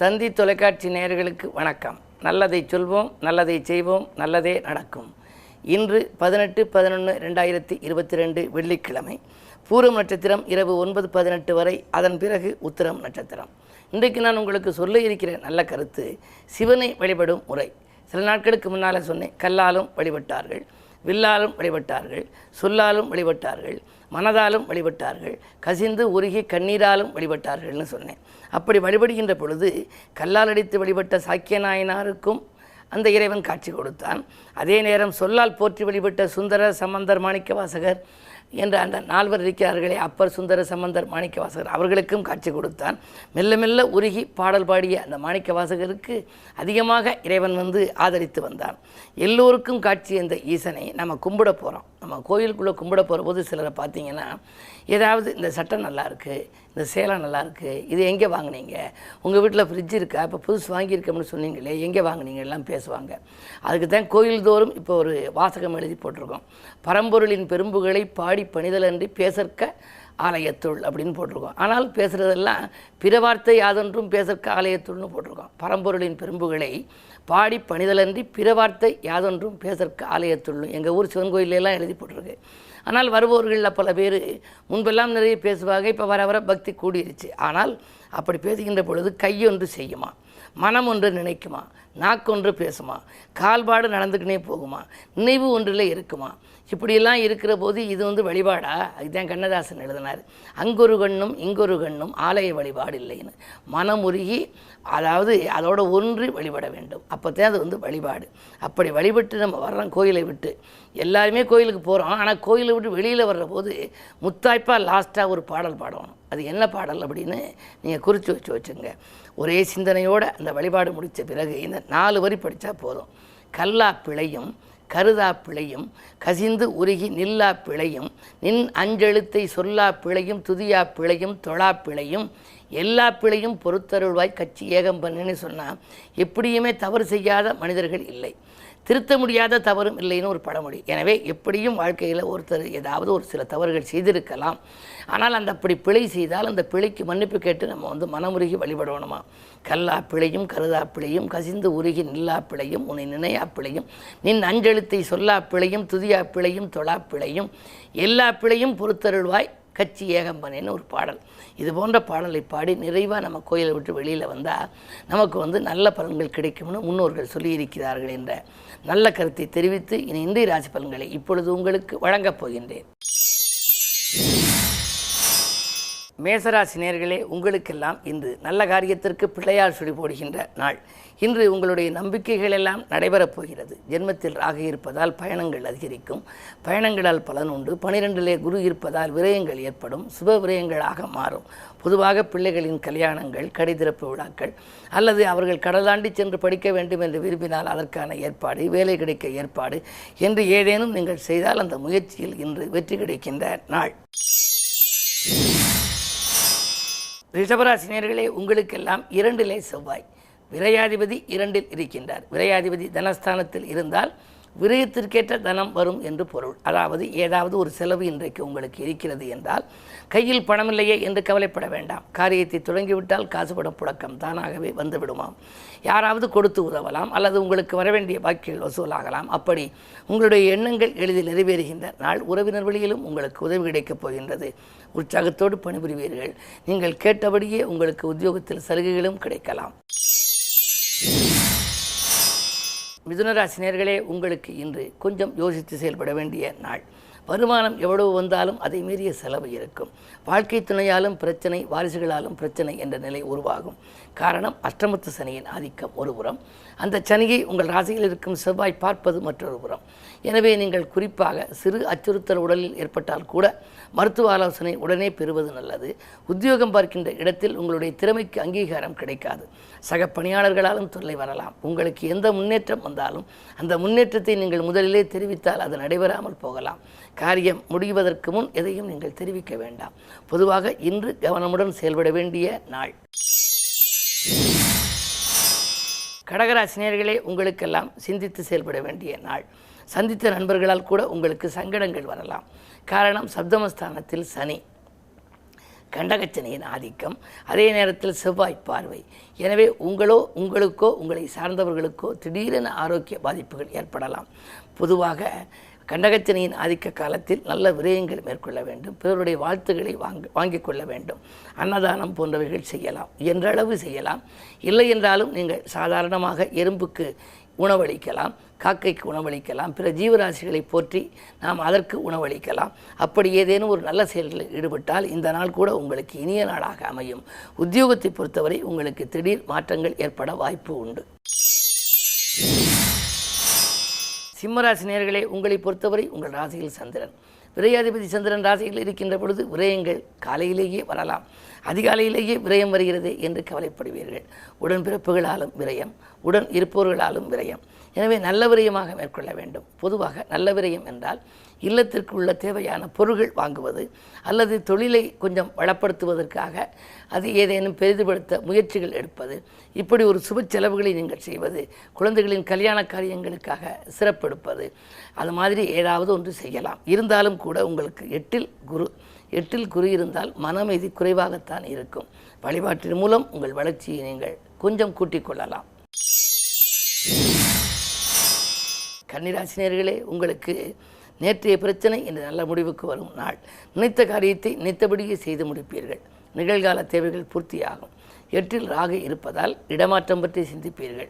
தந்தி தொலைக்காட்சி நேயர்களுக்கு வணக்கம். நல்லதை சொல்வோம் நல்லதை செய்வோம் நல்லதே நடக்கும். இன்று பதினெட்டு பதினொன்று ரெண்டாயிரத்தி இருபத்தி ரெண்டு வெள்ளிக்கிழமை. பூரம் நட்சத்திரம் இரவு ஒன்பது பதினெட்டு வரை அதன் பிறகு உத்திரம் நட்சத்திரம். இன்றைக்கு நான் உங்களுக்கு சொல்ல இருக்கிற நல்ல கருத்து சிவனை வழிபடும் முறை. சில நாட்களுக்கு முன்னால் சொன்னேன் கல்லாலும் வழிபட்டார்கள் வில்லாலும் வழிபட்டார்கள் சொல்லாலும் வழிபட்டார்கள். மனதாலும் வழிபட்டார்கள். கசிந்து உருகி கண்ணீராலும் வழிபட்டார்கள்னு சொன்னேன். அப்படி வழிபடுகின்ற பொழுது கல்லால் அடித்து வழிபட்ட சாக்கியநாயனாருக்கும் அந்த இறைவன் காட்சி கொடுத்தான். அதே நேரம் சொல்லால் போற்றி வழிபட்ட சுந்தர சம்பந்தர் மாணிக்கவாசகர் என்ற அந்த நால்வர் இருக்கிறார்களே அப்பர் சுந்தர சம்பந்தர் மாணிக்க வாசகர் அவர்களுக்கும் காட்சி கொடுத்தான். மெல்ல மெல்ல உருகி பாடல் பாடிய அந்த மாணிக்க வாசகருக்கு அதிகமாக இறைவன் வந்து ஆதரித்து வந்தான். எல்லோருக்கும் காட்சி அந்த ஈசனை நம்ம கும்பிட போகிறோம் நம்ம கோயிலுக்குள்ளே கும்பிட போகிற போது சிலரை பார்த்தீங்கன்னா ஏதாவது இந்த சட்டை நல்லா இருக்குது இந்த சேலை நல்லா இருக்குது இது எங்கே வாங்குனீங்க? உங்கள் வீட்டில் ஃப்ரிட்ஜ் இருக்கா? இப்போ புதுசு வாங்கியிருக்கோம்னு சொன்னீங்களே எங்கே வாங்குனீங்க? எல்லாம் பேசுவாங்க. அதுக்கு தான் கோயில் தோறும் இப்போ ஒரு வாசகம் எழுதி போட்டிருக்கோம். பரம்பொருளின் பெரும்புகளை பாடி பணிதலன்றி பேசற்க ஆலயத்துள் அப்படின்னு போட்டிருக்கோம். ஆனால் பேசுகிறதெல்லாம் பிற வார்த்தை யாதொன்றும் பேசற்க ஆலயத்துள்னு போட்டிருக்கோம். பரம்பொருளின் பெரும்புகளை பாடி பணிதலன்றி பிற வார்த்தை யாதொன்றும் பேசற்க ஆலயத்துள்ளும் எங்கள் ஊர் சிவன் கோயிலெல்லாம் எழுதி போட்டிருக்கு. ஆனால் வருபவர்களில் பல பேர் முன்பெல்லாம் நிறைய பேசுவாங்க இப்போ வர வர பக்தி கூடிருச்சு. ஆனால் அப்படி பேசுகின்ற பொழுது கையொன்று செய்யுமா? மனம் ஒன்று நினைக்குமா? நாக்கொன்று பேசுமா? கால்பாடு நடந்துக்கினே போகுமா? நினைவு ஒன்றில் இருக்குமா? இப்படியெல்லாம் இருக்கிற போது இது வந்து வழிபாடா? இதுதான் கண்ணதாசன் எழுதினார். அங்கொரு கண்ணும் இங்கொரு கண்ணும் ஆலய வழிபாடு இல்லைன்னு. மனமுருகி அதாவது அதோட ஒன்றி வழிபட வேண்டும். அப்போ தான் அது வந்து வழிபாடு. அப்படி வழிபட்டு நம்ம வர்றோம் கோயிலை விட்டு. எல்லாருமே கோயிலுக்கு போகிறோம் ஆனால் கோயிலை விட்டு வெளியில் வர்ற போது முத்தாய்ப்பாக லாஸ்ட்டாக ஒரு பாடல் பாடணும். அது என்ன பாடல் அப்படின்னு நீங்கள் குறித்து வச்சு வச்சுங்க. ஒரே சிந்தனையோடு அந்த வழிபாடு முடித்த பிறகு இந்த நாலு வரி படித்தா போதும். கல்லா பிழையும் கருதா பிழையும் கசிந்து உருகி நில்லா பிழையும் நின் அஞ்செழுத்தை சொல்லா பிழையும் துதியா பிழையும் தொழா பிழையும் எல்லா பிழையும் பொறுத்தருள்வாய் கட்சி ஏகம் பண்ணுன்னு சொன்னால் எப்படியுமே தவறு செய்யாத மனிதர்கள் இல்லை. திருத்த முடியாத தவறும் இல்லைன்னு ஒரு பழமொழி. எனவே எப்படியும் வாழ்க்கையில் ஒருத்தர் ஏதாவது ஒரு சில தவறுகள் செய்திருக்கலாம். ஆனால் அந்த அப்படி பிழை செய்தால் அந்த பிழைக்கு மன்னிப்பு கேட்டு நம்ம வந்து மனமுருகி வழிபடணுமா? கல்லாப்பிழையும் கருதாப்பிழையும் கசிந்து உருகி நில்லாப்பிழையும் உன்னை நினையாப்பிழையும் நின் அஞ்செழுத்தை சொல்லாப்பிழையும் துதியாப்பிழையும் தொழாப்பிழையும் எல்லா பிழையும் பொறுத்தருள்வாய் கட்சி ஏகம்பனேன்னு ஒரு பாடல். இது போன்ற பாடலை பாடி நிறைவாக நம்ம கோயிலை விட்டு வெளியில் வந்தால் நமக்கு வந்து நல்ல பலன்கள் கிடைக்கும்னு முன்னோர்கள் சொல்லியிருக்கிறார்கள் என்ற நல்ல கருத்தை தெரிவித்து இனி இன்றைய ராசி பலன்களை இப்பொழுது உங்களுக்கு வழங்கப் போகின்றேன். மேசராசி நேர்களே உங்களுக்கெல்லாம் இன்று நல்ல காரியத்திற்கு பிள்ளையார் சுடி போடுகின்ற நாள். இன்று உங்களுடைய நம்பிக்கைகள் எல்லாம் நடைபெறப் போகிறது. ஜென்மத்தில் ராக இருப்பதால் பயணங்கள் அதிகரிக்கும். பயணங்களால் பலன் உண்டு. பனிரெண்டிலே குரு இருப்பதால் விரயங்கள் ஏற்படும். சுப விரயங்களாக மாறும். பொதுவாக பிள்ளைகளின் கல்யாணங்கள் கடிதிறப்பு விழாக்கள் அல்லது அவர்கள் கடலாண்டி சென்று படிக்க வேண்டும் என்று விரும்பினால் அதற்கான ஏற்பாடு வேலை கிடைக்க ஏற்பாடு என்று ஏதேனும் நீங்கள் செய்தால் அந்த முயற்சியில் இன்று வெற்றி கிடைக்கின்ற நாள். ரிஷபராசினியர்களே உங்களுக்கெல்லாம் இரண்டிலே செவ்வாய். விரையாதிபதி இரண்டில் இருக்கின்றார். விரையாதிபதி தனஸ்தானத்தில் இருந்தால் விரயத்திற்கேற்ற தனம் வரும் என்று பொருள். அதாவது ஏதாவது ஒரு செலவு இன்றைக்கு உங்களுக்கு இருக்கிறது என்றால் கையில் பணமில்லையே என்று கவலைப்பட வேண்டாம். காரியத்தை தொடங்கிவிட்டால் காசுபட புழக்கம் தானாகவே வந்துவிடுமாம். யாராவது கொடுத்து உதவலாம் அல்லது உங்களுக்கு வரவேண்டிய பாக்கியங்கள் வசூலாகலாம். அப்படி உங்களுடைய எண்ணங்கள் எளிதில் நிறைவேறுகின்ற நாள் உறவினர் வழியிலும் உங்களுக்கு உதவி கிடைக்கப் போகின்றது. உற்சாகத்தோடு பணிபுரிவீர்கள். நீங்கள் கேட்டபடியே உங்களுக்கு உத்தியோகத்தில் சலுகைகளும் கிடைக்கலாம். மிதுனராசினியர்களே உங்களுக்கு இன்று கொஞ்சம் யோசித்து செயல்பட வேண்டிய நாள். வருமானம் எவ்வளவு வந்தாலும் அதை மீறிய செலவு இருக்கும். வாழ்க்கை துணையாலும் பிரச்சனை வாரிசுகளாலும் பிரச்சனை என்ற நிலை உருவாகும். காரணம் அஷ்டமத்து சனியின் ஆதிக்கம் ஒரு புறம். அந்த சனியை உங்கள் ராசியில் இருக்கும் செவ்வாய் பார்ப்பது மற்றொரு புறம். எனவே நீங்கள் குறிப்பாக சிறு அச்சுறுத்தல் உடலில் ஏற்பட்டால் கூட மருத்துவ ஆலோசனை உடனே பெறுவது நல்லது. உத்தியோகம் பார்க்கின்ற இடத்தில் உங்களுடைய திறமைக்கு அங்கீகாரம் கிடைக்காது. சக பணியாளர்களாலும் தொல்லை வரலாம். உங்களுக்கு எந்த முன்னேற்றம் வந்தாலும் அந்த முன்னேற்றத்தை நீங்கள் முதலிலே தெரிவித்தால் அது நடைபெறாமல் போகலாம். காரியம் முடிவதற்கு முன் எதையும் நீங்கள் தெரிவிக்க வேண்டாம். பொதுவாக இன்று கவனமுடன் செயல்பட வேண்டிய நாள். கடகராசினியர்களே உங்களுக்கெல்லாம் சிந்தித்து செயல்பட வேண்டிய நாள். சந்தித்த நண்பர்களால் கூட உங்களுக்கு சங்கடங்கள் வரலாம். காரணம் சப்தமஸ்தானத்தில் சனி. கண்டகச்சனையின் ஆதிக்கம். அதே நேரத்தில் செவ்வாய் பார்வை. எனவே உங்களோ உங்களுக்கோ உங்களை சார்ந்தவர்களுக்கோ திடீரென ஆரோக்கிய பாதிப்புகள் ஏற்படலாம். பொதுவாக கண்டகச்சனையின் ஆதிக்க காலத்தில் நல்ல விரயங்கள் மேற்கொள்ள வேண்டும். பிறருடைய வாழ்த்துக்களை வாங்க வாங்கிக் கொள்ள வேண்டும். அன்னதானம் போன்றவைகள் செய்யலாம். என்றளவு செய்யலாம். இல்லை என்றாலும் நீங்கள் சாதாரணமாக எறும்புக்கு உணவளிக்கலாம் காக்கைக்கு உணவளிக்கலாம் பிற ஜீவராசிகளை போற்றி நாம் அதற்கு உணவளிக்கலாம். அப்படி ஏதேனும் ஒரு நல்ல செயல்களில் ஈடுபட்டால் இந்த நாள் கூட உங்களுக்கு இனிய நாளாக அமையும். உத்தியோகத்தை பொறுத்தவரை உங்களுக்கு திடீர் மாற்றங்கள் ஏற்பட வாய்ப்பு உண்டு. சிம்மராசி நேர்களே உங்களை பொறுத்தவரை உங்கள் ராசியில் சந்திரன். விரையாதிபதி சந்திரன் ராசியில் இருக்கின்ற பொழுது விரயங்கள் காலையிலேயே வரலாம். அதிகாலையிலேயே விரயம் வருகிறது என்று கவலைப்படுவீர்கள். உடன்பிறப்புகளாலும் விரயம் உடன் இருப்பவர்களாலும் விரயம். எனவே நல்ல விரயமாக மேற்கொள்ள வேண்டும். பொதுவாக நல்ல விரயம் என்றால் இல்லத்திற்கு உள்ள தேவையான பொருள்கள் வாங்குவது அல்லது தொழிலை கொஞ்சம் வளப்படுத்துவதற்காக அது ஏதேனும் பெரிதுபடுத்த முயற்சிகள் எடுப்பது இப்படி ஒரு சுப செலவுகளை நீங்கள் செய்வது குழந்தைகளின் கல்யாண காரியங்களுக்காக சிறப்பெடுப்பது அது மாதிரி ஏதாவது ஒன்று செய்யலாம். இருந்தாலும் கூட உங்களுக்கு எட்டில் குரு எட்டில் குரு இருந்தால் மனமைதி குறைவாகத்தான் இருக்கும். வழிபாட்டின் மூலம் உங்கள் வளர்ச்சியை நீங்கள் கொஞ்சம் கூட்டிக் கொள்ளலாம். கன்னிராசினியர்களே உங்களுக்கு நேற்றைய பிரச்சனை இன்று நல்ல முடிவுக்கு வரும் நாள். நினைத்த காரியத்தை நினைத்தபடியே செய்து முடிப்பீர்கள். நிகழ்கால தேவைகள் பூர்த்தியாகும். எட்டில் ராகு இருப்பதால் இடமாற்றம் பற்றி சிந்திப்பீர்கள்.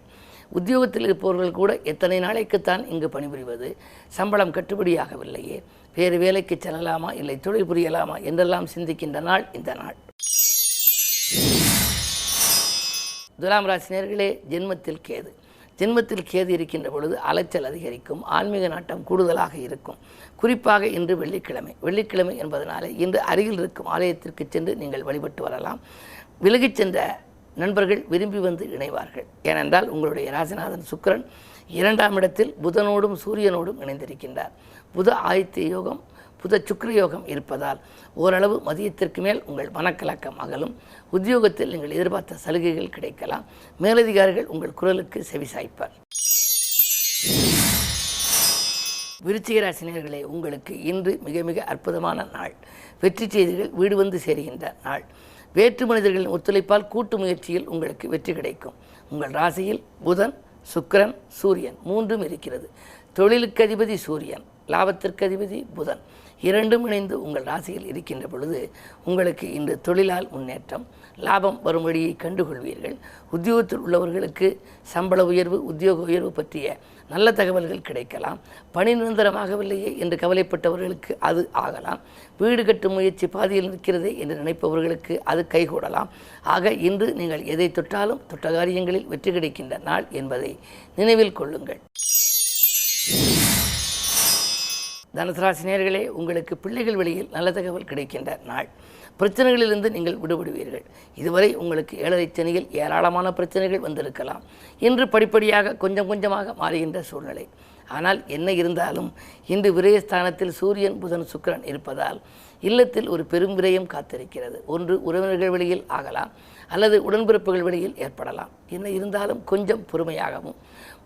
உத்தியோகத்தில் இருப்பவர்கள் கூட எத்தனை நாளைக்குத்தான் இங்கு பணிபுரிவது? சம்பளம் கட்டுப்படியாகவில்லையே. வேறு வேலைக்கு செல்லலாமா? இல்லை தொழில் புரியலாமா? என்றெல்லாம் சிந்திக்கின்ற நாள் இந்த நாள். துலாம் ராசினியர்களே ஜென்மத்தில் கேது. ஜென்மத்தில் கேது இருக்கின்ற பொழுது அலைச்சல் அதிகரிக்கும் ஆன்மீக நாட்டம் கூடுதலாக இருக்கும். குறிப்பாக இன்று வெள்ளிக்கிழமை. வெள்ளிக்கிழமை என்பதனாலே இன்று அருகில் இருக்கும் ஆலயத்திற்கு சென்று நீங்கள் வழிபட்டு வரலாம். விலகிச் சென்ற நண்பர்கள் விரும்பி வந்து இணைவார்கள். ஏனென்றால் உங்களுடைய ராசிநாதன் சுக்கரன் இரண்டாம் இடத்தில் புதனோடும் சூரியனோடும் இணைந்திருக்கின்றார். புத ஆதித்ய யோகம் புத சுக்ரயோகம் இருப்பதால் ஓரளவு மதியத்திற்கு மேல் உங்கள் மனக்கலக்கம் அகலும். உத்தியோகத்தில் நீங்கள் எதிர்பார்த்த சலுகைகள் கிடைக்கலாம். மேலதிகாரிகள் உங்கள் குரலுக்கு செவிசாய்ப்பார் விருச்சிக ராசினியர்களே உங்களுக்கு இன்று மிக மிக அற்புதமான நாள். வெற்றி செய்திகள் வீடு வந்து சேருகின்ற நாள். வேற்று மனிதர்களின் ஒத்துழைப்பால் கூட்டு முயற்சியில் உங்களுக்கு வெற்றி கிடைக்கும். உங்கள் ராசியில் புதன் சுக்கரன் சூரியன் மூன்றும் இருக்கிறது. தொழிலுக்கு அதிபதி சூரியன் லாபத்திற்கு அதிபதி புதன். இரண்டும் இணைந்து உங்கள் ராசியில் இருக்கின்ற பொழுது உங்களுக்கு இன்று தொழிலால் முன்னேற்றம் லாபம் வரும் வழியை கண்டுகொள்வீர்கள். உத்தியோகத்தில் உள்ளவர்களுக்கு சம்பள உயர்வு உத்தியோக உயர்வு பற்றிய நல்ல தகவல்கள் கிடைக்கலாம். பணி நிரந்தரமாகவில்லையே என்று கவலைப்பட்டவர்களுக்கு அது ஆகலாம். வீடு கட்டும் முயற்சி பாதியில் நிற்கிறதே என்று நினைப்பவர்களுக்கு அது கைகூடலாம். ஆக இன்று நீங்கள் எதை தொட்டாலும் தொட்ட காரியங்களில் வெற்றி கிடைக்கின்ற நாள் என்பதை நினைவில் கொள்ளுங்கள். தனுசராசினியர்களே உங்களுக்கு பிள்ளைகள் வழியில் நல்ல தகவல் கிடைக்கின்ற நாள். பிரச்சனைகளிலிருந்து நீங்கள் விடுபடுவீர்கள். இதுவரை உங்களுக்கு ஏழரை சனியில் ஏராளமான பிரச்சனைகள் வந்திருக்கலாம். இன்று படிப்படியாக கொஞ்சம் கொஞ்சமாக மாறுகின்ற சூழ்நிலை. ஆனால் என்ன இருந்தாலும் இன்று விரயஸ்தானத்தில் சூரியன் புதன் சுக்கிரன் இருப்பதால் இல்லத்தில் ஒரு பெரும் விரயம் காத்திருக்கிறது. ஒன்று உறவினர்கள் வழியில் ஆகலாம் அல்லது உடன்பிறப்புகள் வழியில் ஏற்படலாம். என்ன இருந்தாலும் கொஞ்சம் பொறுமையாகவும்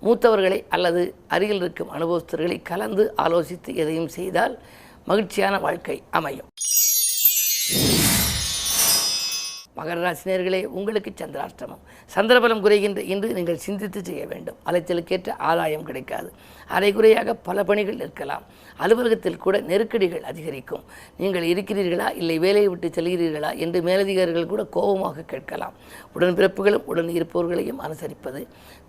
மூத்தவர்களை அல்லது அருகில் இருக்கும் அனுபவஸ்தர்களை கலந்து ஆலோசித்து எதையும் செய்தால் மகிழ்ச்சியான வாழ்க்கை அமையும். மகர ராசினியர்களே உங்களுக்கு சந்திராஷ்டமம். சந்திரபலம் குறைகின்ற இன்று நீங்கள் சிந்தித்து செய்ய வேண்டும். அலைச்சலுக்கேற்ற ஆதாயம் கிடைக்காது. அரைகுறையாக பல பணிகள் இருக்கலாம். அலுவலகத்தில் கூட நெருக்கடிகள் அதிகரிக்கும். நீங்கள் இருக்கிறீர்களா இல்லை வேலையை விட்டு செல்கிறீர்களா என்று மேலதிகாரிகள் கூட கோபமாக கேட்கலாம். உடன்பிறப்புகளும் உடன் இருப்பவர்களையும் அனுசரிப்பது.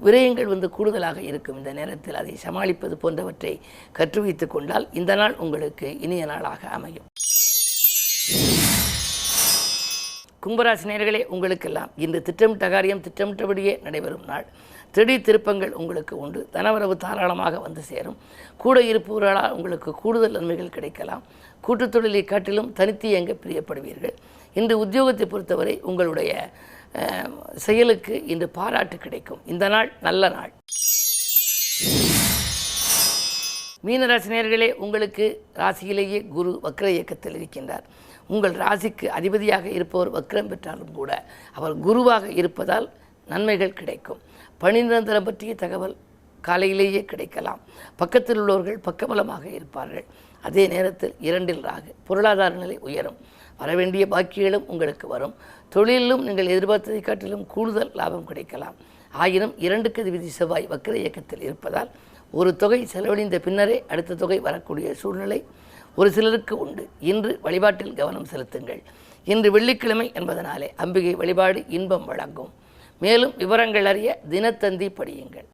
விரயங்கள் வந்து கூடுதலாக இருக்கும். இந்த நேரத்தில் அதை சமாளிப்பது போன்றவற்றை கற்று வைத்துக் கொண்டால் இந்த நாள் உங்களுக்கு இனிய நாளாக அமையும். கும்பராசி நேர்களே உங்களுக்கெல்லாம் இன்று திட்டமிட்ட காரியம் திட்டமிட்டபடியே நடைபெறும் நாள். திடீர் திருப்பங்கள் உங்களுக்கு உண்டு. தனவரவு தாராளமாக வந்து சேரும். கூட இருப்பவர்களால் உங்களுக்கு கூடுதல் நன்மைகள் கிடைக்கலாம். கூட்டுத் தொழிலை காட்டிலும் தனித்து இயங்க பிரியப்படுவீர்கள். இன்று உத்தியோகத்தை பொறுத்தவரை உங்களுடைய அஹ், செயலுக்கு இன்று பாராட்டு கிடைக்கும். இந்த நாள் நல்ல நாள். மீனராசினியர்களே உங்களுக்கு ராசியிலேயே குரு வக்ர இயக்கத்தில் இருக்கின்றார். உங்கள் ராசிக்கு அதிபதியாக இருப்பவர் வக்ரம் பெற்றாலும் கூட அவர் குருவாக இருப்பதால் நன்மைகள் கிடைக்கும். பணி நிரந்தரம் பற்றிய தகவல் காலையிலேயே கிடைக்கலாம். பக்கத்தில் உள்ளவர்கள் பக்கபலமாக இருப்பார்கள். அதே நேரத்தில் இரண்டில் ராகு பொருளாதார நிலை உயரும். வரவேண்டிய பாக்கியங்களும் உங்களுக்கு வரும். தொழிலிலும் நீங்கள் எதிர்பார்த்ததை காட்டிலும் கூடுதல் லாபம் கிடைக்கலாம். ஆயினும் இரண்டு கதி விதி செவ்வாய் வக்கர இயக்கத்தில் இருப்பதால் ஒரு தொகை செலவழிந்த பின்னரே அடுத்த தொகை வரக்கூடிய சூழ்நிலை ஒரு சிலருக்கு உண்டு. இன்று வழிபாட்டில் கவனம் செலுத்துங்கள். இன்று வெள்ளிக்கிழமை என்பதனாலே அம்பிகை வழிபாடு இன்பம் வழங்கும். மேலும் விவரங்கள் அறிய தினத்தந்தி படியுங்கள்.